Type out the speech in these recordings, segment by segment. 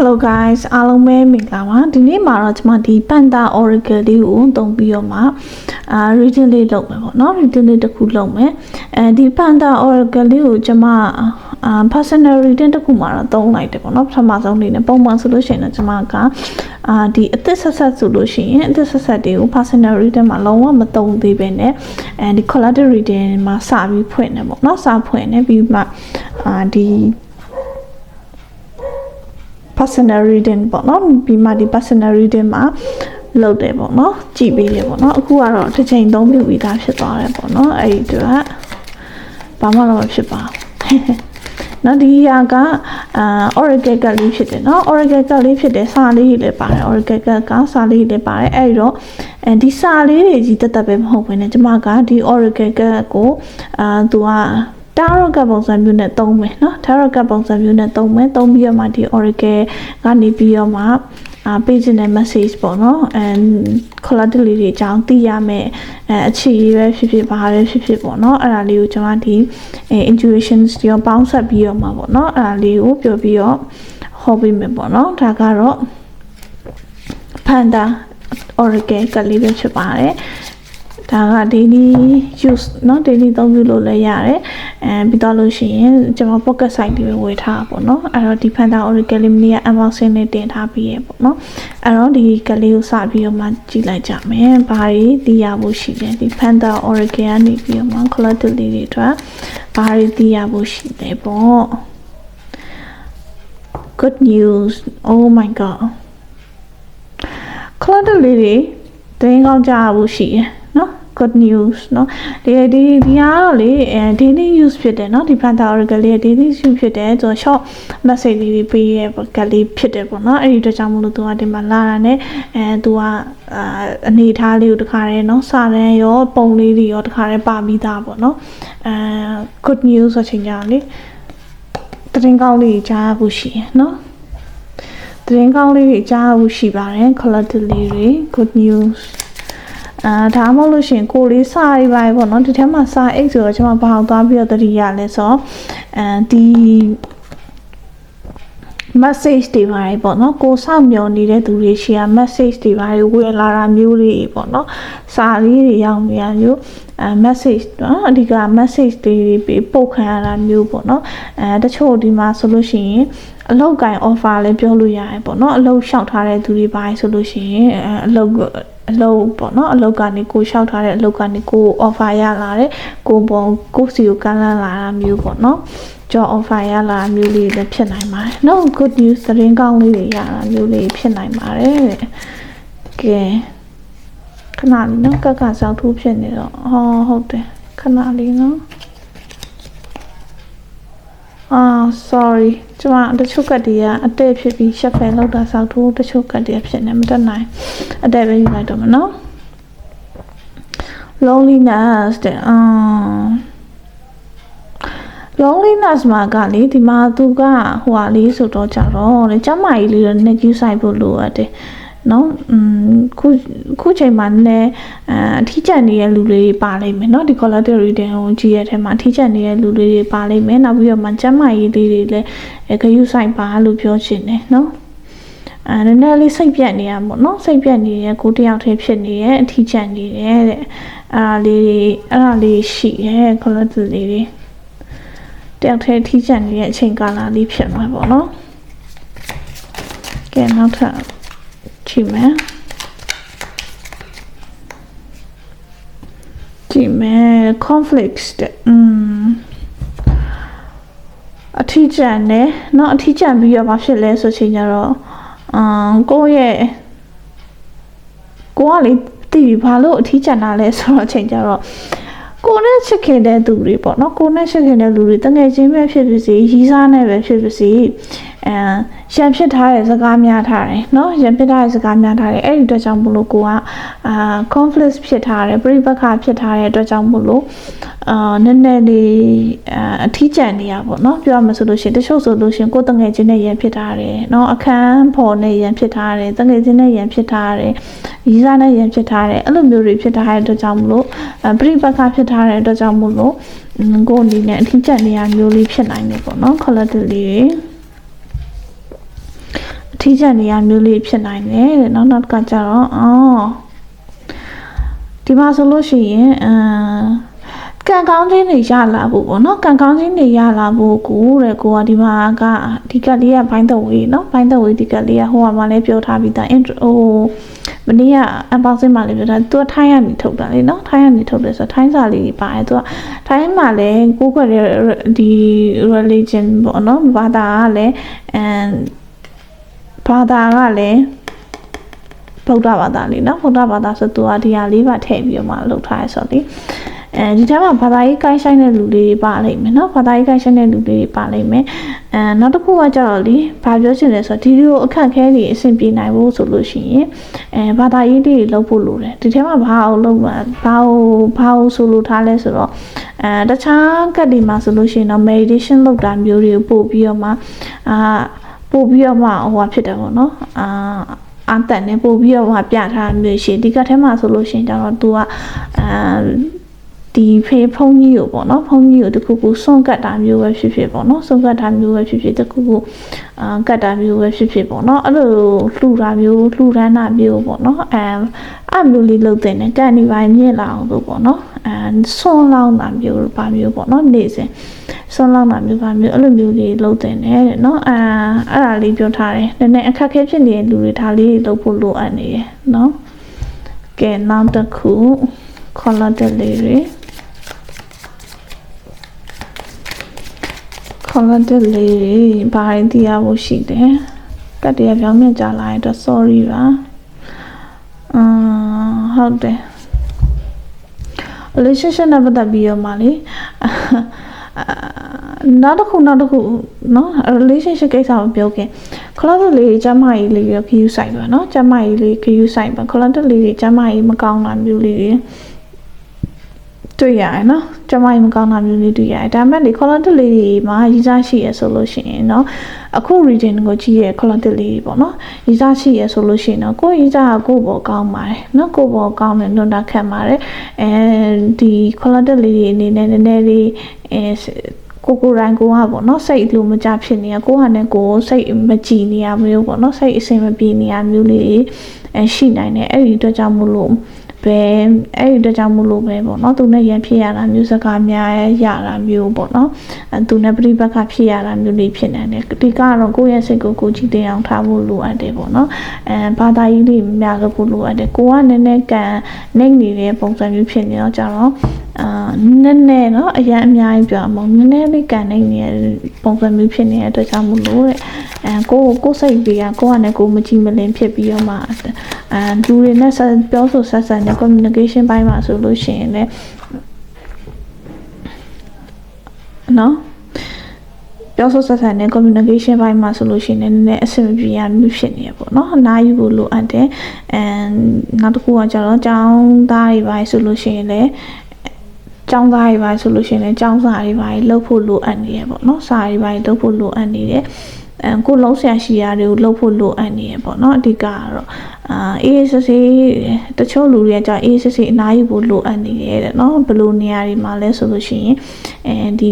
Hello guys အားလုံးပဲမင်္ဂလာပါဒီနေ့မှာတော့ကျွန်မဒီ Panda Oracle လေးကိုသုံးပြီးတော့မှအာ reading လေးလုပ်မယ်ပေါ့နော် reading လေးတစ်ခုလုပ်မယ်အဲဒီ Panda Oracle လေးကိုကျွန်မအာ personal reading တစ်ခုမှာတော့သုံးလိုက်တယ်ပေါ့နော်ပထမဆုံးအနေနဲ့ပုံမှန်ဆိုလို့ရှိရင်တော့ကျွန်မကအာဒီအသက်ဆက်ဆက်ဆိုလို့ရှိရင်အသက်ဆက်ဆက်တွေကို personal reading မှာလုံးဝမသုံးသေးပဲနဲ့အဲဒီ collective reading မှာစပြီးဖွင့်တယ်ပေါ့နော်စဖွင့်နေပြီးမှအာဒီ personal reading ပေါ့နော်ပြီးမှဒီ personal reading မှာလုပ်တယ်ပေါ့နော်ကြည့်ပေးတယ်ပေါ့နော်အခုကတော့တစ်ချိန်သုံးပြုပြီးသားဖြစ်သွားတယ်ပေါ့နော်အဲ့ဒီတော့ဘာမှတော့မဖြစ်ပါဘူးနော်ဒီဟာကအာ oracle ကလေးဖြစ်တယ်နော် oracle ကလေးဖြစ်တယ်စာလေးတွေလည်းပါတယ် oracle ကစာလေးတွေလည်းပါတယ်အဲ့တော့အဲဒီစာလေးတွေကြီးတက်တက်ပဲမဟုတ်ဘဲねကျမကဒီ oracle ကကိုအာသူက တာရော့ကတ်ပုံစံမျိုးနဲ့သုံးမယ်နော်တာရော့ကတ်ပုံစံမျိုးနဲ့သုံးမယ်သုံးပြီးတော့မှဒီ Oracle ကနေပြီးတော့မှအာပေးခြင်းတဲ့ message ပေါ့နော် and collateral တွေအကြောင်းသိရမယ်အဲအခြေရေးပဲဖြစ်ဖြစ်ဘာပဲဖြစ်ဖြစ်ပေါ့နော်အဲ့ဒါလေးကိုကျွန်မဒီ intuitions တွေပေါင်းဆက်ပြီးတော့မှာပေါ့နော်အဲ့ဒါလေးကိုပြောပြီးတော့ဟောပေးမယ်ပေါ့နော်ဒါကတော့ panda oracle ကလေးပဲဖြစ်ပါတယ် ဒါက daily use เนาะ daily သုံးပြုလို့လည်းရတယ်အဲပြီးတော့လို့ရှိရင်ကျွန်တော် pocket site တွေဝယ်ထားတာပေါ့เนาะအဲ့တော့ဒီ Panda Oracle လေးမနေ့က unboxing လေးတင်ထားပြီးရပေါ့เนาะအဲ့တော့ဒီကလေးကိုစပြီးတော့မှကြည့်လိုက်ကြမယ်ဘာတွေသိရဖို့ရှိလဲဒီ Panda Oracle ကနေပြီးတော့မှ collective လေးတွေအတွက်ဘာတွေသိရဖို့ရှိလဲပေါ့ good news oh my god collective လေးတွေတင်းကောင်းကြဖို့ရှိရယ်နော် good news เนาะဒီဒီဒီကတော့လေအဲ daily use ဖြစ်တယ်เนาะဒီ Panda Oracle လေး daily use ဖြစ်တယ်ဆိုတော့ short message လေးတွေပေးရကလေးဖြစ်တယ်ပေါ့เนาะအဲ့ဒီအတွက်ကြောင့်မလို့သူကဒီမှာလာတာ ਨੇ အဲသူကအာအနေထားလေးကိုတခါတည်းเนาะစာတန်းရောပုံလေးတွေရောတခါတည်းပါပြီးသားပေါ့เนาะအဲ good news ဆိုချိန်ကြလေတရင်ကောင်းလေးကြားရဖို့ရှိရယ်เนาะတရင်ကောင်းလေးတွေကြားရဖို့ရှိပါတယ် collective လေးတွေ good news အာဒါမှမဟုတ်လို့ရှိရင်ကိုလေးစာရေးပါပေါ့နော်ဒီထဲမှာစာအိတ်ဆိုတော့ကျွန်မဘာအောင်သွားပြီးတော့တတိရလဲဆိုတော့အဲဒီ message တွေပါတယ်ပေါ့နော်ကိုစောင့်မျှော်နေတဲ့သူတွေရှိရ message တွေပါတယ်ဝယ်လာတာမျိုးတွေပေါ့နော်စာလေးတွေရောက်နေရမျိုးအဲ message နော်အဓိက message တွေပို့ခံရတာမျိုးပေါ့နော်အဲတချို့ဒီမှာဆိုလို့ရှိရင် အလောက်ကင် offer လည်းပြောလို့ရတယ်ပေါ့နော်အလောက်လျှောက်ထားတဲ့သူတွေပါတယ်ဆိုလို့ရှိရင်အလောက်အလုပ်ပေါ့နော်အလုပ်ကနေကိုလျှောက်ထားတဲ့အလုပ်ကနေကို offer ရလာတဲ့ကိုပုံကိုစီကိုကမ်းလှမ်းလာတာမျိုးပေါ့နော် job offer ရလာမျိုးလေးလည်းဖြစ်နိုင်ပါတယ်။ no good news သတင်းကောင်းလေးတွေရတာမျိုးလေးဖြစ်နိုင်ပါတယ်တဲ့။ကဲခဏလေးနော်ကကဆောက်ထိုးဖြစ်နေတော့ဟောဟုတ်တယ်ခဏလေးနော်အာ sorry ကျွန်မတချို့ကတည်းကအတဲ့ဖြစ်ပြီးရှက်ဖယ်လောက်တာဆောက်ထိုးတချို့ကတည်းကဖြစ်နေမတတ်နိုင်အတဲ့ပဲယူလိုက်တော့မနော် loneliness တဲ့အာ loneliness မှာကလေဒီမှာသူကဟိုဟာလေးဆိုတော့ကြတော့လေကျမကြီးလေးတော့နှစ်ကျူးဆိုင်ဖို့လိုအပ်တယ် နော်ခုခုချိန်မှာလည်းအထီးကျန်နေတဲ့လူလေးတွေပါလိမ့်မယ်နော်ဒီ collateral တင်ကိုကြည့်ရတဲ့မှာအထီးကျန်နေတဲ့လူလေးတွေပါလိမ့်မယ်နောက်ပြီးတော့မှကျမ်းမာရေးလေးတွေလည်းဂရုစိုက်ပါလို့ပြောချင်တယ်နော်အဲနည်းနည်းလေးစိတ်ပြတ်နေရပေါ့နော်စိတ်ပြတ်နေရကိုတယောက်တည်းဖြစ်နေရအထီးကျန်နေတယ်တဲ့အဲ့ဒါလေးတွေအဲ့ဒါလေးရှိရ collateral လေးတွေတယောက်တည်းအထီးကျန်နေတဲ့အချိန်ကာလလေးဖြစ်မှာပေါ့နော်ကဲနောက်ထပ် ကြည့်မယ်ကြည့်မယ် conflicts တဲ့อืมအထီးကျန်နေเนาะအထီးကျန်ပြီးတော့မဖြစ်လဲဆိုချိန်ကျတော့အမ်ကိုယ့်ရဲ့ကိုကလေတည်ဘာလို့အထီးကျန်တာလဲဆိုတော့အချိန်ကျတော့ ကိုနဲ့ချစ်ခင်တဲ့သူတွေပေါ့နော်ကိုနဲ့ချစ်ခင်တဲ့လူတွေတငယ်ချင်းပဲဖြစ်ဖြစ်စီရီးစားနဲ့ပဲဖြစ်ဖြစ်စီအဲရံဖြစ်ထားတဲ့စကားများထားတယ်နော်ရံဖြစ်ထားတဲ့စကားများထားတယ်အဲ့ဒီအတွက်ကြောင့်မလို့ကိုကအာ conflict ဖြစ်ထားတယ်ပြိပက္ခဖြစ်ထားတဲ့အတွက်ကြောင့်မလို့ အာနည်းနည်းလေးအထီးကျန်နေရပေါ့နော်ပြောရမဆိုလို့ရှင်တချို့ဆိုလို့ရှင်ကိုယ်တငယ်ချင်းနဲ့ရန်ဖြစ်ထားတယ်နော်အခန်းဖော်နဲ့ရန်ဖြစ်ထားတယ်တငယ်ချင်းနဲ့ရန်ဖြစ်ထားတယ်ရီးစားနဲ့ရန်ဖြစ်ထားတယ်အဲ့လိုမျိုးတွေဖြစ်ထားတဲ့အတွက်ကြောင့်မလို့ပြိပက္ခဖြစ်ထားတဲ့အတွက်ကြောင့်မလို့ကိုယ်အနေနဲ့အထီးကျန်နေရမျိုးလေးဖြစ်နိုင်တယ်ပေါ့နော် collective လေးအထီးကျန်နေရမျိုးလေးဖြစ်နိုင်တယ်တဲ့နောက်နောက်ကကြတော့အော်ဒီမှာဆိုလို့ရှိရင်အာ ကံကောင်းခြင်းတွေရလာဖို့ပေါ့နော်ကံကောင်းခြင်းတွေရလာဖို့ကိုတဲ့ကိုကဒီမှာကဒီကလေးကဘိုင်းသက်ဝေးနော်ဘိုင်းသက်ဝေးဒီကလေးကဟိုကမှလည်းပြောထားပြီးသား intro ဟိုမနေ့ကအပေါင်းစင်းမှလည်းပြောထားသူကထိုင်းကနေထုတ်တာလေနော်ထိုင်းကနေထုတ်တယ်ဆိုတော့ထိုင်းစာလေးပါတယ်သူကထိုင်းမှာလည်းကိုယ်ကလည်းဒီ religion ပေါ့နော်ဘာသာကလည်းအမ်ဘာသာကလည်းဗုဒ္ဓဘာသာလေးနော်ဗုဒ္ဓဘာသာဆိုသူကဒီဟာလေးပါထည့်ပြီးတော့မှလုပ်ထားရဆိုတော့လေ အဲဒီထဲမှာဘာသာရေးကိုင်းဆိုင်တဲ့လူလေးတွေပါလိမ့်မယ်နော်ဘာသာရေးကိုင်းဆိုင်တဲ့လူလေးတွေပါလိမ့်မယ်အဲနောက်တစ်ခုကကြတော့လေဘာပြောချင်လဲဆိုတော့ဒီလိုအခက်ခဲတွေအဆင်ပြေနိုင်ဖို့ဆိုလို့ရှိရင်အဲဘာသာရေးလေးတွေလုပ်ဖို့လိုတယ်ဒီထဲမှာဘာအောင်လုပ်မှာဘာအောင်ဘာအောင်ဆိုလိုထားလဲဆိုတော့အဲတခြားကတ်ဒီမှာဆိုလို့ရှိရင်တော့ meditation လုပ်တာမျိုးတွေကိုပို့ပြီးတော့မှအာပို့ပြီးတော့မှဟိုဟာဖြစ်တယ်ပေါ့နော်အာအတန်နဲ့ပို့ပြီးတော့မှပြထားမျိုးရှိဒီကတ်ထဲမှာဆိုလို့ရှိရင်ကျတော့ तू ကအာ ဒီဖေးဖုန်းကြီးကိုပေါ့နော်ဖုန်းကြီးကိုတခုခုစွန့်ကတ်တာမျိုးပဲဖြစ်ဖြစ်ပေါ့နော်စွန့်ကတ်တာမျိုးပဲဖြစ်ဖြစ်တခုခုအာကတ်တာမျိုးပဲဖြစ်ဖြစ်ပေါ့နော်အဲ့လိုလှူတာမျိုးလှူဒန်းတာမျိုးပေါ့နော်အဲအမျိုးလေးလုပ်တဲ့နဲ့ကန်ဒီပိုင်းမြင့်လာအောင်လို့ပေါ့နော်အဲစွန့်လောင်းတာမျိုးပါမျိုးပေါ့နော်နေစဉ်စွန့်လောင်းတာမျိုးပါမျိုးအဲ့လိုမျိုးလေးလုပ်တဲ့နဲ့တဲ့နော်အဲအဲ့ဒါလေးပြောထားတယ်နည်းနည်းအခက်အခဲဖြစ်နေတဲ့လူတွေဒါလေးလုပ်ဖို့လိုအပ်နေတယ်နော်ကဲနောက်တစ်ခု color တ က်လေးတွေ comment လေးဘာရင်တရားဖို့ရှိတယ်ကတ်တရားပြောင်းမြတ်ကြလာရင်တော့ sorry ပါအမ်ဟုတ်တယ် relationship နဲ့ပတ်သက်ပြီးတော့မှလေနောက်တစ်ခုနောက်တစ်ခုเนาะ relationship ကိစ္စကိုပြောခင် club လေးကျမကြီးလေးရော queue site ပါเนาะကျမကြီးလေး queue site ပါ club လေးကျမကြီးမကောင်းတာမျိုးလေးတွေ တွေ့ရတယ်နော်ကျမကြီးမကောင်းတာမျိုးလေးတွေ့ရတယ်ဒါပေမဲ့ဒီ column တစ်လေးတွေမှာရည်စားရှိရဆိုလို့ရှိရင်နော်အခု region ကိုကြည့်ရ column တစ်လေးပေါ့နော်ရည်စားရှိရဆိုလို့ရှိရင်နော်ကိုရည်စားကကိုပေါ်ကောင်းပါတယ်နော်ကိုပေါ်ကောင်းတယ်လွန်တာခက်ပါတယ်အဲဒီ column တစ်လေးတွေအနေနဲ့နည်းနည်းလေးအဲကိုကိုရိုင်းကိုကပေါ့နော်စိတ်လိုမကြဖြစ်နေရကိုကနဲ့ကိုစိတ်မကြည်နေရမျိုးပေါ့နော်စိတ်အဆင်မပြေနေရမျိုးလေးအဲရှိနိုင်တယ်အဲ့ဒီအတွက်ကြောင့်မို့လို့ ပဲအဲ့ဒီအတွက်ကြောင့်မို့လို့ပဲပေါ့နော်သူနဲ့ရန်ဖြစ်ရတာမျိုးစကားများရတာမျိုးပေါ့နော်အဲသူနဲ့ပြိပက္ခဖြစ်ရတာမျိုးလေးဖြစ်နေတယ်ဒီကတော့ကိုယ့်ရဲ့စိတ်ကိုကိုကြည့်တင်အောင်ထားဖို့လိုအပ်တယ်ပေါ့နော်အဲဘာသာရေးလေးများလို့ဖို့လိုအပ်တယ်ကိုကနည်းနည်းကန်နှိမ့်နေတဲ့ပုံစံမျိုးဖြစ်နေတော့ကြတော့ အာနည်းနည်းနော်အရင်အများကြီးပြောမဟုတ်နည်းနည်းလေးကန်နေနေတဲ့ပုံစံမျိုးဖြစ်နေတဲ့အတွက်ကြောင့်မလို့တဲ့အဲကိုကိုကိုစိတ်တွေကကိုကနဲ့ကိုမကြည့်မလင်ဖြစ်ပြီးတော့မှအဲလူတွေနဲ့ဆက်ပြောဆိုဆက်ဆံတဲ့ communication ပိုင်းမှာဆိုလို့ရှိရင်လည်းနော်ပြောဆိုဆက်ဆံတဲ့ communication ဘိုင်းမှာဆိုလို့ရှိရင်လည်းအဆင်မပြေရမျိုးဖြစ်နေရပေါ့နော်အနားယူဖို့လိုအပ်တယ် and နောက်တစ်ခုကကျတော့ចောင်းသားတွေဘိုင်းဆိုလို့ရှိရင်လည်း ကျောင်းသားတွေပါဆိုလို့ရှိရင်လည်းကျောင်းစာတွေပါလှုပ်ဖို့လိုအပ်နေရပေါ့နော်စာတွေပါလှုပ်ဖို့လိုအပ်နေတယ်အဲကိုလုံးဆရာရှိရာတွေကိုလှုပ်ဖို့လိုအပ်နေရပေါ့နော်အဓိကကတော့အာအေးစစ်စစ်တချို့လူတွေကကြာအေးစစ်စစ်အနားယူဖို့လိုအပ်နေတယ်တဲ့နော်ဘယ်လိုနေရာတွေမှာလဲဆိုလို့ရှိရင်အဲဒီ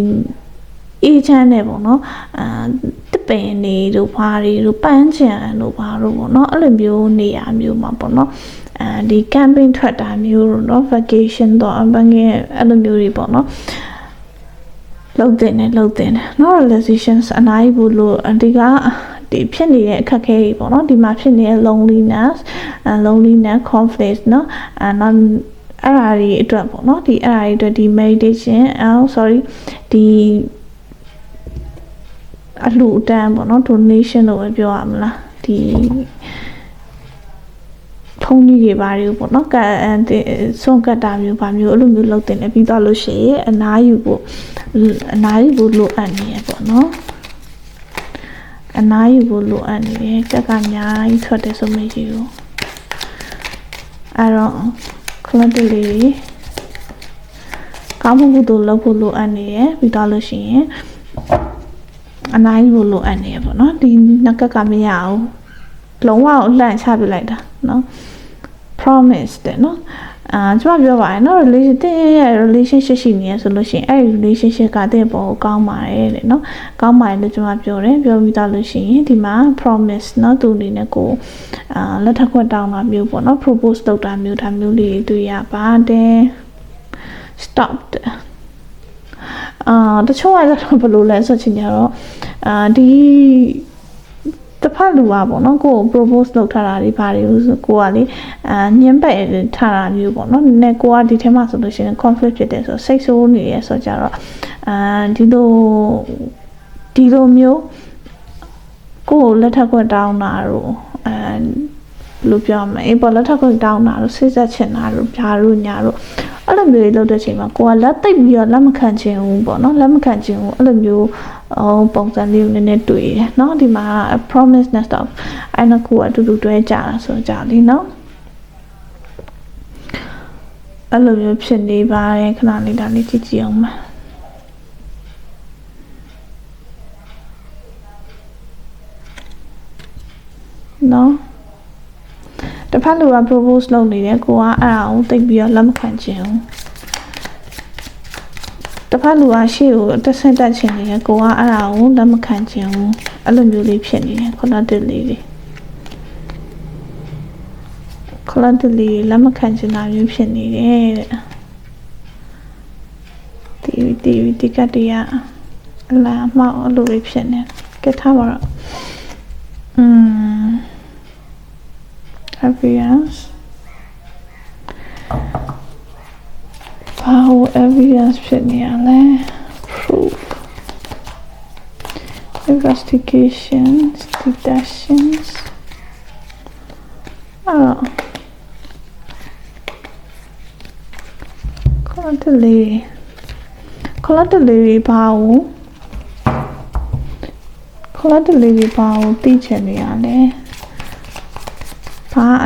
အေးချမ်းတယ်ပေါ့နော်အာတပင်နေတို့ဘာတွေတို့ပန်းချံတို့ဘာတို့ပေါ့နော်အဲ့လိုမျိုးနေရာမျိုးမှာပေါ့နော်အဲဒီ camping ထွက်တာမျိုးတို့เนาะ vacation တော့အပန်းငယ်အဲ့လိုမျိုးတွေပေါ့နော်လုံတင်တယ်လုံတင်တယ်เนาะ relations အနားယူလို့အဒီကဒီဖြစ်နေတဲ့အခက်အခဲတွေပေါ့နော်ဒီမှာဖြစ်နေတဲ့ loneliness loneliness conflict เนาะအဲနောက်အဲ့အရာတွေအတွက်ပေါ့နော်ဒီအဲ့အရာတွေအတွက်ဒီ meditation အော် sorry ဒီ အလှူအတန်းပေါ့နော် donation လို့ပဲပြောရမလားဒီဖုန်းကြီးတွေဘာတွေပေါ့နော်ကစွန့်ကတ်တာမျိုးဘာမျိုးအဲ့လိုမျိုးလုပ်တင်တယ်ပြီးတော့လို့ရှိရင်အနားယူဖို့အနားယူဖို့လိုအပ်နေရပေါ့နော်အနားယူဖို့လိုအပ်နေတယ်ကက်ကများကြီးထွက်တယ်ဆိုမေးကြည့်ဦးအဲ့တော့ခလတ်တလေးကောင်းမှုကုသိုလ်လုပ်ဖို့လိုအပ်နေရပြီးတော့လို့ရှိရင် အနိုင်ဖို့လိုအပ်နေရပေါ့နော်ဒီနှက်ကကမရအောင်လုံးဝအလန့်ချပြလိုက်တာနော် promise တဲ့နော်အာကျွန်မပြောပါရနော် relation တင်းရဲ့ relationship ရှိနေရဆိုလို့ရှိရင်အဲ့ relationship ကတင်းပေါ်ကိုကောင်းပါတယ်တဲ့နော်ကောင်းပါတယ်လို့ကျွန်မပြောတယ်ပြောပြီးသားလို့ရှိရင်ဒီမှာ promise နော်သူအနေနဲ့ကိုအာလက်ထပ်ခွင့်တောင်းတာမျိုးပေါ့နော် propose လုပ်တာမျိုးဒါမျိုးလေးတွေ့ရပါတယ် stop တဲ့ အာတချို့ကတော့ဘယ်လိုလဲဆိုချင်ကြတော့အာဒီတစ်ဖက်လူอ่ะပေါ့နော်ကိုကို propose လုပ်ထားတာဒီဘာတွေလို့ဆိုကိုကလေအာညှင်းပက်ထားတာမျိုးပေါ့နော်နည်းနည်းကိုကဒီထဲမှာဆိုလို့ရှိရင် conflict ဖြစ်တယ်ဆိုစိတ်ဆိုးနေရဆိုကြတော့အာဒီလိုဒီလိုမျိုးကိုကိုလက်ထပ်ခွင့်တောင်းတာတော့အဲ လို့ပြောမလဲအေးပေါ့လက်ထပ်ခွင့်တောင်းတာတို့စိတ်ဆက်ချင်တာတို့ဖြာတို့ညာတို့အဲ့လိုမျိုးတွေလုပ်တဲ့ချိန်မှာကိုကလက်သိပ်ပြီးတော့လက်မခံချင်ဘူးပေါ့နော်လက်မခံချင်ဘူးအဲ့လိုမျိုးဟိုပုံစံလေးကိုနည်းနည်းတွေ့ရတယ်နော်ဒီမှာ promise nest of အဲ့နှစ်ခုအတူတူတွဲကြတာဆိုကြလीနော်အဲ့လိုမျိုးဖြစ်နေပါတယ်ခဏလေးဒါလေးကြည့်ကြည့်အောင်ပါနော် တစ်ဖက်လူက propose လုပ်နေတယ်ကိုကအဲ့ဒါကိုတိတ်ပြီးတော့လက်မခံချင်ဘူးတစ်ဖက်လူကရှေ့ကိုတက်ဆင့်တက်ချင်နေတယ်ကိုကအဲ့ဒါကိုလက်မခံချင်ဘူးအဲ့လိုမျိုးလေးဖြစ်နေတယ်ခုနတစ်လေးလေးခုနတစ်လေးလက်မခံချင်တာမျိုးဖြစ်နေတယ်တဲ့ဒီဒီဒီကတည်းကအလားမောက်အဲ့လိုလေးဖြစ်နေကဲထားပါတော့อืม evidence how evidence ဖြစ်နေရလဲ proof investigations deductions အော် collaterally collaterally ဘာကို collaterally ဘာကိုသိချင်နေရလဲဘာ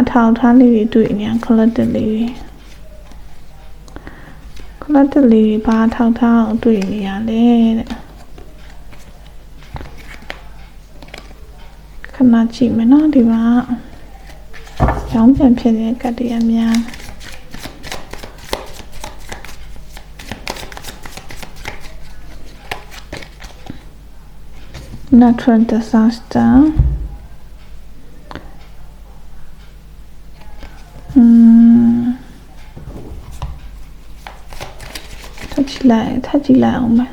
အထောက်အထားလေးတွေတွေ့နေရ collected လေးတွေ collected လေးတွေဘာအထောက်အထားကိုတွေ့နေရလဲတဲ့ခဏကြည့်မယ်နော်ဒီမှာရောင်းပြန်ဖြစ်တဲ့ကတ္တရများ natural disaster อืมထပ်ကြည့် လိုက်ထပ်ကြည့်လိုက်အောင်မယ်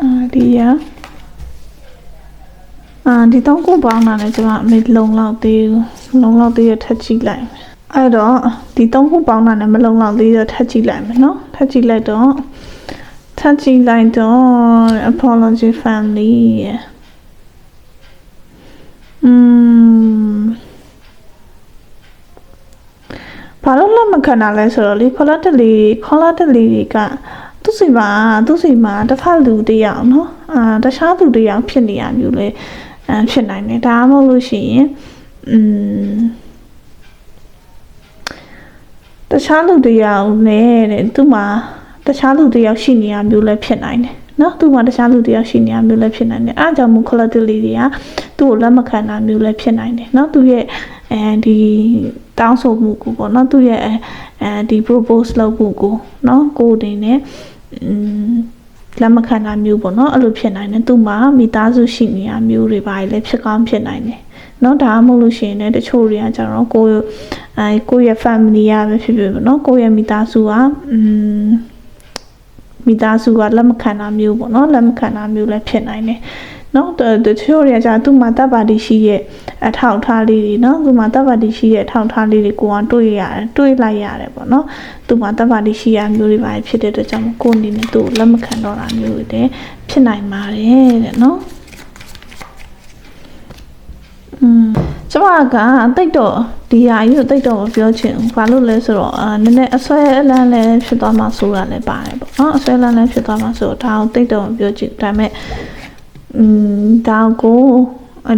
အာဒီရအာဒီတော့ကိုပေါင်းတာလည်းကျွန်မအမေလုံလောက်သေးဘူးလုံလောက်သေးရထပ်ကြည့်လိုက်မယ်အဲ့တော့ဒီသုံးခုပေါင်းတာနဲ့မလုံလောက်သေးတော့ထပ်ကြည့်လိုက်မယ်နော်ထပ်ကြည့်လိုက်တော့ ထပ်ကြည့်လိုက်တော့ apology family อืมဘာလို့လက်မခံတာလဲဆိုတော့လေ collateral collateral ကသူ့စီမှာသူ့စီမှာတစ်ဖက်လူတယောက်နော်အာတခြားသူတယောက်ဖြစ်နေရမျိုးလေအဲဖြစ်နိုင်တယ်ဒါမှမဟုတ်လို့ရှိရင်อืมတခြားလူတယောက်နဲ့တဲ့သူ့မှာ တခြားလူတယောက်ရှိနေရမျိုးလည်းဖြစ်နိုင်တယ်နော်သူ့မှာတခြားလူတယောက်ရှိနေရမျိုးလည်းဖြစ်နိုင်တယ်အားကြောင့်မို့ collateral တွေကသူ့ကိုလက်မခံတာမျိုးလည်းဖြစ်နိုင်တယ်နော်သူရဲ့အဲဒီတောင်းဆိုမှုကိုပေါ့နော်သူရဲ့အဲဒီ propose လုပ်မှုကိုနော်ကိုယ်တင်နဲ့อืมလက်မခံတာမျိုးပေါ့နော်အဲ့လိုဖြစ်နိုင်တယ်သူ့မှာမိသားစုရှိနေရမျိုးတွေပါလေဖြစ်ကောင်းဖြစ်နိုင်တယ်เนาะဒါမှမဟုတ်လို့ရှိရင်လည်းတချို့တွေကကျတော့ကိုယ်အဲကိုယ့်ရဲ့ family ရပဲဖြစ်ဖြစ်ပေါ့နော်ကိုယ့်ရဲ့မိသားစုကอืม မိသားစုကလက်မခံတာမျိုးပေါ့နော်လက်မခံတာမျိုးလည်းဖြစ်နိုင်တယ်နော်တချို့တွေကကြာသူ့မှာတပ်ပါတီရှိရဲ့အထောက်ထားလေးတွေနော်သူ့မှာတပ်ပါတီရှိရဲ့အထောက်ထားလေးတွေကိုကတွေးရတယ်တွေးလိုက်ရတယ်ပေါ့နော်သူ့မှာတပ်ပါတီရှိရမျိုးတွေပါဖြစ်တဲ့အတွက်ကြောင့်ကိုယ်အနေနဲ့သူ့ကိုလက်မခံတော့တာမျိုးတွေဖြစ်နိုင်ပါတယ်တဲ့နော် อืมကျမကအတိတ်တော့ဒီဟာကြီးကိုတိတ်တော့မပြောချင်ဘူးဘာလို့လဲဆိုတော့အာနည်းနည်းအဆွဲအလန်းလည်းဖြစ်သွားမှဆိုတာလည်းပါတယ်ပေါ့နော်အဆွဲအလန်းလည်းဖြစ်သွားမှဆိုတော့ဒါကိုတိတ်တော့မပြောချင်ဒါပေမဲ့อืมဒါကို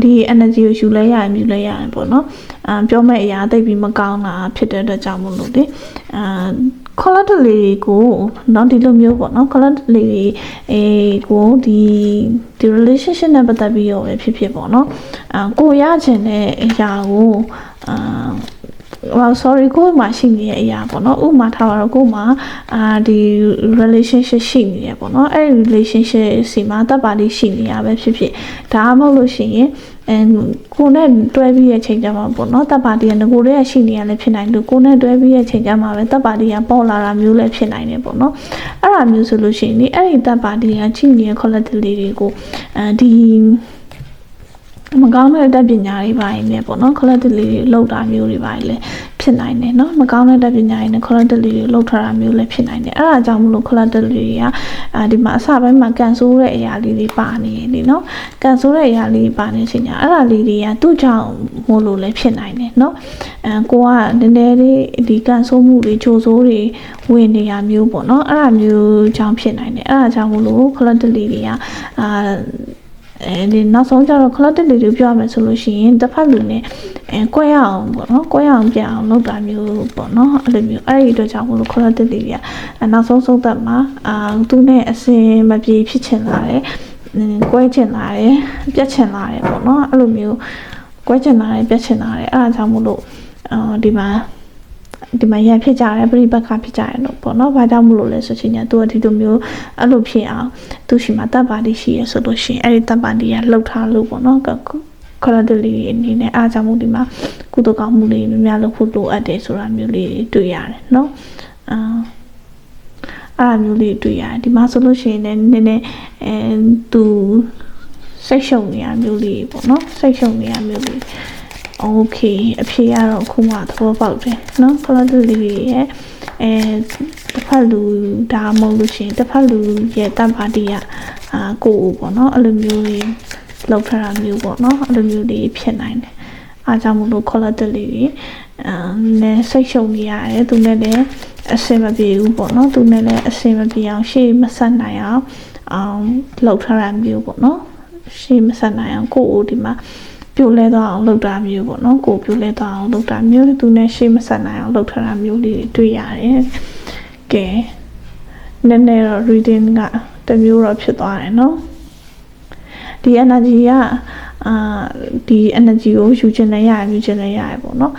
ဒီ energy ကိုယူလဲရရင်ယူလဲရရင်ပေါ့နော်အာပြောမဲ့အရာတိတ်ပြီးမကောင်းတာဖြစ်တဲ့အတွက်ကြောင့်မို့လို့လေအာ color လေးတွေကိုเนาะဒီလိုမျိုးပေါ့เนาะ color လေးတွေအဲကိုဒီဒီ relationship နဲ့ပတ်သက်ပြီးရောပဲဖြစ်ဖြစ်ပေါ့เนาะအာကိုရချင်တဲ့အရာကိုအာ well sorry ကိုယ်မှာရှိနေတဲ့အရာပေါ့နော်ဥပမာထားပါတော့ကိုယ်မှာအာဒီ relationship ရှိနေရပေါ့နော်အဲ့ဒီ relationship စီမှာတပ်ပါလေးရှိနေရပဲဖြစ်ဖြစ်ဒါမှမဟုတ်လို့ရှိရင်အဲကိုနဲ့တွဲပြီးရဲ့ချိန်ကြမှာပေါ့နော်တပ်ပါတီကငကိုတွေကရှိနေရလည်းဖြစ်နိုင်လို့ကိုနဲ့တွဲပြီးရဲ့ချိန်ကြမှာပဲတပ်ပါတီကပေါ်လာတာမျိုးလည်းဖြစ်နိုင်တယ်ပေါ့နော်အဲ့ဒါမျိုးဆိုလို့ရှိရင်ဒီအဲ့ဒီတပ်ပါတီကချိနေတဲ့ quality လေးတွေကိုအဲဒီ မကောင်းတဲ့တက်ပညာတွေပါရင်လည်းပေါ့နော် quality လေးတွေလောက်တာမျိုးတွေပါရင်လည်းဖြစ်နိုင်တယ်เนาะမကောင်းတဲ့တက်ပညာတွေနဲ့ quality လေးတွေလောက်ထားတာမျိုးလည်းဖြစ်နိုင်တယ်အဲ့ဒါကြောင့်မလို့ quality လေးတွေကအာဒီမှာအစပိုင်းမှာကန်ဆိုးတဲ့အရာလေးတွေပါနေတယ်เนาะကန်ဆိုးတဲ့အရာလေးပါနေချိန်ညာအဲ့ဒါလေးတွေကသူ့ကြောင့်မို့လို့လည်းဖြစ်နိုင်တယ်เนาะအဲကိုကနည်းနည်းလေးဒီကန်ဆိုးမှုတွေချိုးဆိုးတွေဝင်နေရမျိုးပေါ့เนาะအဲ့ဒါမျိုးကြောင့်ဖြစ်နိုင်တယ်အဲ့ဒါကြောင့်မလို့ quality လေးတွေကအာ အဲဒီနောက်ဆုံးကျတော့ cloud လေးတွေပြောရမယ်ဆိုလို့ရှိရင်တစ်ဖက်လူနဲ့အဲကွဲရအောင်ပေါ့နော်ကွဲရအောင်ပြအောင်လုပ်တာမျိုးပေါ့နော်အဲ့လိုမျိုးအဲ့ဒီအတွက်ကြောင့်မလို့ cloud လေးတွေကနောက်ဆုံးဆုံးသက်မှာအာသူနဲ့အစင်မပြေဖြစ်ချင်လာတယ်ကွဲချင်လာတယ်ပြတ်ချင်လာတယ်ပေါ့နော်အဲ့လိုမျိုးကွဲချင်လာတယ်ပြတ်ချင်လာတယ်အဲ့ဒါကြောင့်မလို့အာဒီမှာ ဒီမှာရန်ဖြစ်ကြတယ်ပြိပက္ခဖြစ်ကြတယ်လို့ပေါ့နော်။ဘာကြောင့်မလို့လဲဆိုချင်ညာသူကဒီလိုမျိုးအဲ့လိုဖြစ်အောင်သူရှိမှာတပ်ပါတီရှိရဆိုလို့ရှိရင်အဲ့ဒီတပ်ပါတီကလှုပ်ထားလို့ပေါ့နော်။ခရဒလီအနေနဲ့အားကြောင့်မို့ဒီမှာကုသကောင်းမှုတွေများများလုပ်ဖို့လိုအပ်တယ်ဆိုတာမျိုးလေးတွေ့ရတယ်နော်။အာအဲ့အမျိုးလေးတွေ့ရတယ်ဒီမှာဆိုလို့ရှိရင်လည်းနည်းနည်းအဲသူစိတ်ရှုံနေရမျိုးလေးပေါ့နော်စိတ်ရှုံနေရမျိုးလေး โอเคအဖြေကတော့အခုမှသဘောပေါက်တယ်เนาะကလတ်လေးရဲ့အဲတစ်ဖက်လူဒါမဟုတ်လို့ရှိရင်တစ်ဖက်လူရဲ့တပါတီကအာကိုကိုပေါ့เนาะအဲ့လိုမျိုးတွေလောက်ထတာမျိုးပေါ့เนาะအဲ့လိုမျိုးတွေဖြစ်နိုင်တယ်အားကြောင့်မလို့ quality လေးတွေအာနဲ့စိတ်ရှုံနေရတယ်သူနဲ့လည်းအဆင်မပြေဘူးပေါ့เนาะသူနဲ့လည်းအဆင်မပြေအောင်ရှေ့မဆက်နိုင်အောင်အောင်လောက်ထတာမျိုးပေါ့เนาะရှေ့မဆက်နိုင်အောင်ကိုကိုဒီမှာ ပြိုလဲသွားအောင်လုပ်တာမျိုးပေါ့နော်ကိုပြိုလဲသွားအောင်လုပ်တာမျိုးသူနဲ့ရှေ့မဆက်နိုင်အောင်လုပ်ထားတာမျိုးလေးတွေတွေ့ရတယ်ကဲနည်းနည်းတော့ reading ကတမျိုးတော့ဖြစ်သွားတယ်နော်ဒီ energy ကအာဒီ energy ကိုယူချင်လည်းရတယ်ယူချင်လည်းရတယ်ပေါ့နော်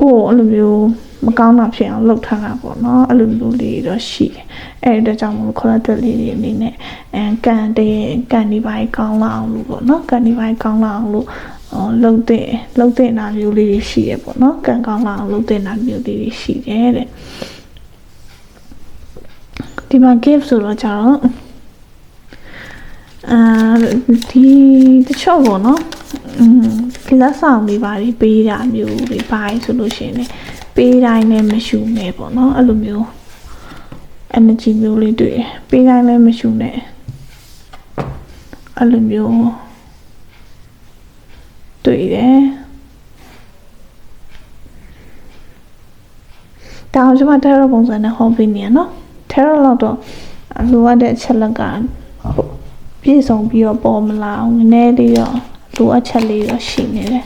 ကိုအဲ့လိုမျိုး မကောင်းတာဖြစ်အောင်လုပ်ထားတာပေါ့နော်အဲ့လိုမျိုးလေးတော့ရှိတယ်အဲ့ဒီကြောင့်မလို့ခေါ်တဲ့လေးတွေအနေနဲ့အဲကန်တဲ့ကန်ဒီပိုင်းကောင်းလာအောင်လို့ပေါ့နော်ကန်ဒီပိုင်းကောင်းလာအောင်လို့လှုပ်တဲ့လှုပ်တဲ့နာမျိုးလေးတွေရှိရပေါ့နော်ကန်ကောင်းလာအောင်လှုပ်တဲ့နာမျိုးလေးတွေရှိတယ်တဲ့ဒီမှာ give ဆိုတော့ကျတော့အာဒီတချို့ပေါ့နော်อืมဒီလက်ဆောင်လေးပါပြီးပေးတာမျိုးတွေပါဆိုလို့ရှိရင်လည်း ပေးတိုင်းလည်းမရှူနဲ့ပေါ့နော်အဲ့လိုမျိုး energy မျိုးလေးတွေ့တယ်ပေးတိုင်းလည်းမရှူနဲ့အဲ့လိုမျိုးတွေ့တယ်ဒါအောင်ကျွန်မ terror ပုံစံနဲ့ဟောပေးနေရနော် terror လောက်တော့လိုအပ်တဲ့အချက်လက်ကပြည့်စုံပြီးတော့ပေါ်မလာအောင်နည်းနည်းလေးတော့လိုအပ်ချက်လေးတော့ရှိနေတယ်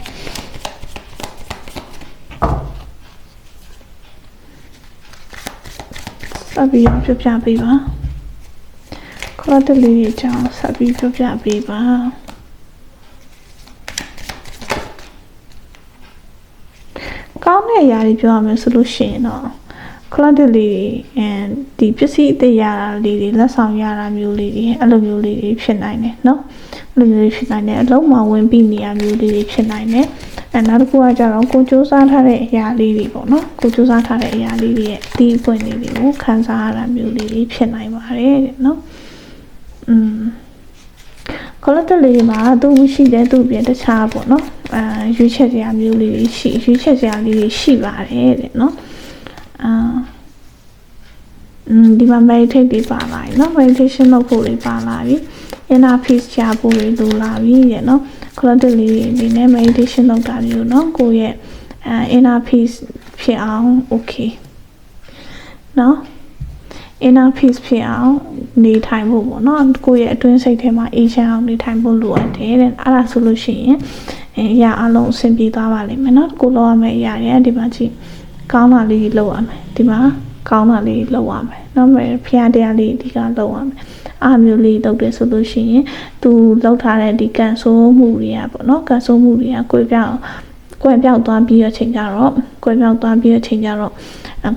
ဆက်ပြီးတော့ပြပြပေးပါခရတလေးအကြောင်းဆက်ပြီးပြပြပေးပါကောင်းတဲ့အရာတွေပြောရမယ်ဆိုလို့ရှိရင်တော့ကလတ်လေးအဲဒီပစ္စည်းအသေးရတာလေးတွေလက်ဆောင်ရတာမျိုးလေးတွေအဲ့လိုမျိုးလေးတွေဖြစ်နိုင်တယ်เนาะအဲ့လိုမျိုးလေးဖြစ်နိုင်တယ်အလုံးမဝင်ပြီးနေရမျိုးလေးတွေဖြစ်နိုင်တယ် အဲနောက်တစ်ခုကကြတော့ကိုစူးစမ်းထားတဲ့အရာလေးတွေပေါ့နော်ကိုစူးစမ်းထားတဲ့အရာလေးတွေရဲ့အသီးပွင့်လေးတွေကိုခံစားရတာမျိုးလေးတွေဖြစ်နိုင်ပါတယ်တဲ့နော်อืมကလတ်လေးမှာသူရှိတယ်သူပြင်တခြားပေါ့နော်အာရွေးချက်စရာမျိုးလေးတွေရှိရွေးချက်စရာလေးတွေရှိပါတယ်တဲ့နော်အာอืมဒီမှာ meditate တွေပါလာပြီเนาะ meditation လုပ်ဖို့တွေပါလာပြီ inner peace ချဖို့တွေလိုလာပြီရဲ့เนาะ quality လေးအနေနဲ့ meditation လုပ်တာမျိုးเนาะကိုယ့်ရဲ့အဲ inner peace ဖြစ်အောင် okay เนาะ inner peace ဖြစ်အောင်နေထိုင်ဖို့ပေါ့เนาะကိုယ့်ရဲ့အတွင်းစိတ်ထဲမှာအေးချမ်းအောင်နေထိုင်ဖို့လိုအပ်တယ်တဲ့အဲ့ဒါဆိုလို့ရှိရင်အဲအရာအလုံးအဆင်ပြေသွားပါလိမ့်မယ်เนาะကိုလောရမယ့်အရာတွေဒီမှာကြည့် ကောင်းတာလေးလုပ်ရမယ်ဒီမှာကောင်းတာလေးလုပ်ရမယ်နော်မယ်ဖျားတရားလေးအဓိကလုပ်ရမယ် အားမျိုးလေးလုပ်တယ်ဆိုလို့ရှိရင်သူလောက်ထားတဲ့ဒီကန်ဆိုးမှုတွေကပေါ့နော်ကန်ဆိုးမှုတွေကကိုယ်ပြောင်းကွယ်ပြောက်သွားပြီးရချိန်ကြတော့ကွယ်ပြောက်သွားပြီးရချိန်ကြတော့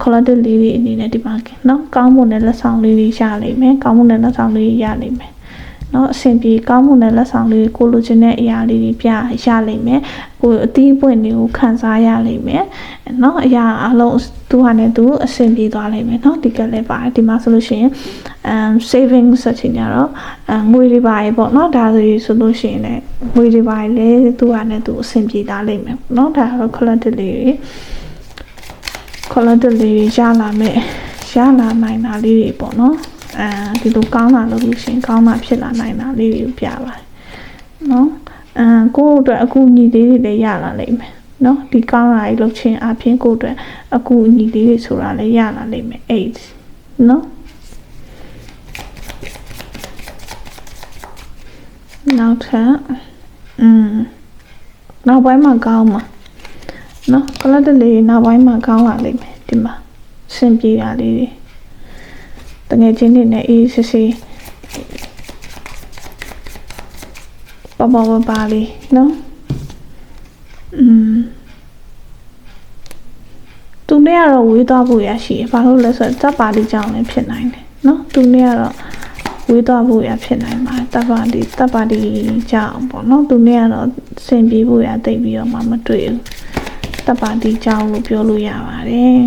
quality လေးတွေအနေနဲ့ဒီမှာเนาะကောင်းမွန်တဲ့လက်ဆောင်လေးတွေရလိမ့်မယ်ကောင်းမွန်တဲ့လက်ဆောင်လေးရလိမ့်မယ် เนาะအဆင်ပြေကောင်းမွန်တဲ့လက်ဆောင်လေးကိုလိုချင်တဲ့အရာလေးတွေပြရလိမ့်မယ်ကိုအသီးပွင့်တွေကိုခံစားရလိမ့်မယ်เนาะအရာအလုံးသူဟာနဲ့သူအဆင်ပြေသွားလိမ့်မယ်เนาะဒီကလည်းပါတယ်ဒီမှာဆိုလို့ရှိရင် um saving ဆက်ချင်ကြတော့အငွေတွေပါရေပေါ့เนาะဒါဆိုဆိုလို့ရှိရင်လည်းငွေတွေပါလေသူဟာနဲ့သူအဆင်ပြေသွားလိမ့်မယ်เนาะဒါကတော့ quality လေးတွေ quality လေးတွေရလာမယ်ရလာနိုင်တာလေးတွေပေါ့နော် အဲဒီလိုကောင်းလာလို့ရှိရင်ကောင်းမှဖြစ်လာနိုင်တာလေးတွေကိုပြပါတယ်နော်အဲကိုယ့်အတွက်အကူအညီလေးတွေလည်းရလာလိမ့်မယ်နော်ဒီကောင်းလာရေးလုပ်ခြင်းအပြင်ကိုယ့်အတွက်အကူအညီလေးတွေဆိုတာလည်းရလာလိမ့်မယ်8နော်နောက်ထပ်อืมနောက်ပိုင်းမှာကောင်းမှာနော်ကလတ်တလေးနောက်ပိုင်းမှာကောင်းလာလိမ့်မယ်ဒီမှာစင်ပြေတာလေးတွေ တငယ်ချင်းတွေနဲ့အေးဆေးဆေးပပပပါလေးနော်อืมသူနဲ့ကတော့ဝေးသွားဖို့ရရှိတယ်ဘာလို့လဲဆိုတော့တပ်ပါတီကြောင့်လည်းဖြစ်နိုင်တယ်နော်သူနဲ့ကတော့ဝေးသွားဖို့ရဖြစ်နိုင်ပါတယ်တပ်ပါတီတပ်ပါတီကြောင့်ပေါ့နော်သူနဲ့ကတော့စင်ပြေဖို့ရတိတ်ပြီးတော့မှမတွေ့ဘူးတပ်ပါတီကြောင့်လို့ပြောလို့ရပါတယ်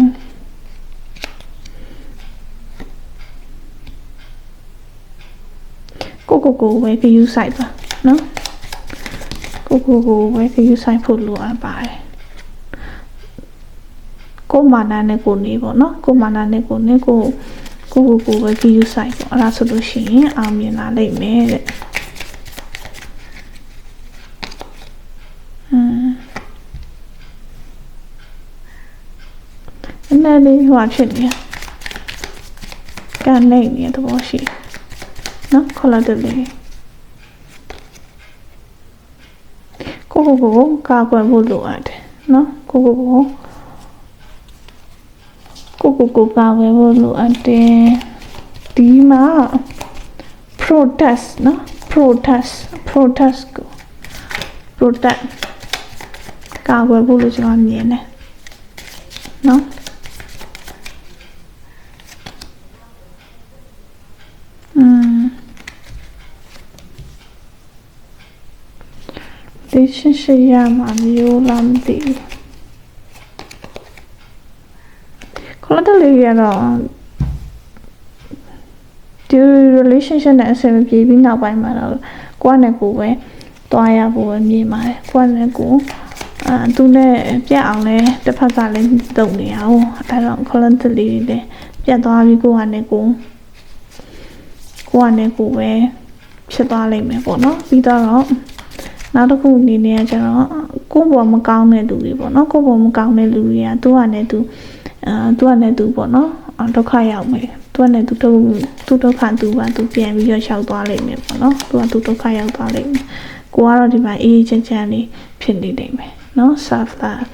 ကိုကိုကိုပဲခယူဆိုင်ပါနော်ကိုကိုကိုပဲခယူဆိုင်ဖို့လိုအပ်ပါတယ်ကိုမာနာနဲ့ကိုနေပေါ့နော်ကိုမာနာနဲ့ကိုနေကိုကိုကိုကိုပဲခယူဆိုင်ပေါ့အဲ့ဒါဆိုလို့ရှိရင်အောင်မြင်လာလိမ့်မယ်တဲ့อืมအဲ့လေးဟိုဖြစ်နေကန်နေနေတဲ့သဘောရှိတယ် နော်ခေါ်လာတယ်လေကိုကိုကိုကာကွယ်ဖို့လိုအပ်တယ်နော်ကိုကိုကိုကိုကိုကိုကာကွယ်ဖို့လိုအပ်တယ်ဒီမှာ protest နော် protest protest ကို protect ကာကွယ်ဖို့လို့ကျွန်တော်မြင်တယ်နော်อืม relationship ရမှာမျိုးလားမသိဘူးခလတ်တလေးရတော့ဒီ relationship နဲ့အဆင်မပြေပြီးနောက်ပိုင်းမှာတော့ကိုယ့်နဲ့ကိုယ်ပဲတွားရဖို့ပဲမြင်ပါတယ်ကိုယ့်နဲ့ကိုယ်အာသူနဲ့ပြတ်အောင်လဲတစ်ဖက်ကလည်းတုံနေအောင်အဲ့တော့ခလတ်တလေးတွေလည်းပြတ်သွားပြီးကိုယ့်ဟာနဲ့ကိုယ်ကိုယ့်ဟာနဲ့ကိုယ်ပဲဖြစ်သွားလိမ့်မယ်ပေါ့နော်ပြီးတော့ နောက်တစ်ခုအနေနဲ့ကကျတော့ကိုယ့်ဘောမကောင်းတဲ့လူတွေပေါ့နော်ကိုယ့်ဘောမကောင်းတဲ့လူတွေကသူ့ဟာနဲ့သူအာသူ့ဟာနဲ့သူပေါ့နော်ဒုက္ခရောက်မယ်သူ့ဟာနဲ့သူဒုသူဒုက္ခသူပါသူပြန်ပြီးတော့ရှောက်သွားလိမ့်မယ်ပေါ့နော်သူကသူဒုက္ခရောက်သွားလိမ့်မယ်ကိုကတော့ဒီမှာအေးချမ်းချမ်းလေးဖြစ်နေလိမ့်မယ်နော် self love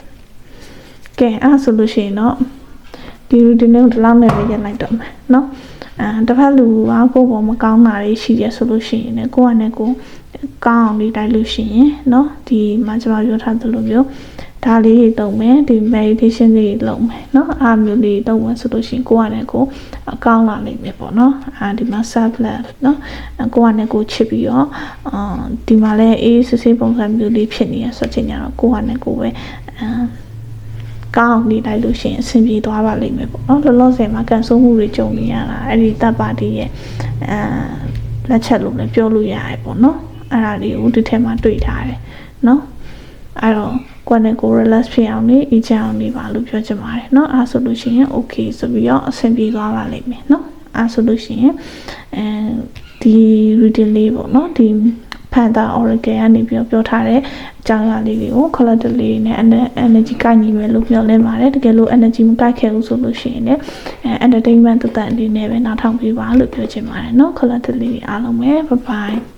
ကဲအဲ့ဆိုလို့ရှိရင်တော့ဒီ routine ကိုဒီလောက်နဲ့ပဲရက်လိုက်တော့မယ်နော်အဲတစ်ဖက်လူကကိုယ့်ဘောမကောင်းတာတွေရှိတယ်ဆိုလို့ရှိရင်လည်းကိုယ့်ဟာနဲ့ကိုယ် ကောင်းအောင်လေးတိုက်လို့ရှိရင်เนาะဒီမှာကျွန်တော်ပြောထားသလိုမျိုးဒါလေးတွေတုံမယ်ဒီ meditation လေးတွေလုပ်မယ်เนาะအားမျိုးလေးတုံမယ်ဆိုလို့ရှိရင်ကိုယ့်ဟာနဲ့ကိုယ်အကောင်းလာလိမ့်မယ်ပေါ့เนาะအာဒီမှာ self love เนาะကိုယ့်ဟာနဲ့ကိုယ်ချစ်ပြီးတော့အာဒီမှာလည်းအေးစစ်စစ်ပုံစံမျိုးလေးဖြစ်နေရဆိုချင်ကြတော့ကိုယ့်ဟာနဲ့ကိုယ်ပဲအာကောင်းနေလိုက်လို့ရှိရင်အဆင်ပြေသွားပါလိမ့်မယ်ပေါ့နော်လောလောဆယ်မှာကန်ဆိုးမှုတွေကြုံနေရတာအဲ့ဒီတပ်ပါတီရဲ့အဲလက်ချက်လို့လည်းပြောလို့ရတယ်ပေါ့နော် အဲ့ဒါလေးကိုဒီထဲမှာတွေ့ထားတယ်နော်အဲ့တော့ကိုယ်နဲ့ကို relax ဖြစ်အောင်နေအေးချမ်းအောင်နေပါလို့ပြောချင်ပါတယ်เนาะအားဆိုလို့ရှိရင် okay ဆိုပြီးတော့အဆင်ပြေသွားပါလိမ့်မယ်เนาะအားဆိုလို့ရှိရင်အဲဒီ reading လေးပေါ့เนาะဒီ Panther Oracle ကနေပြီးပြောထားတဲ့အကြောင်းအရာလေးတွေကို collector လေးနဲ့ energy ကိုက်ညီမယ်လို့ပြောလင်းပါတယ်တကယ်လို့ energy မကိုက်ခဲ့ဘူးဆိုလို့ရှိရင်လည်း entertainment တသက်အနေနဲ့ပဲနားထောင်ပေးပါလို့ပြောချင်ပါတယ်เนาะ collector လေးအားလုံးပဲ bye bye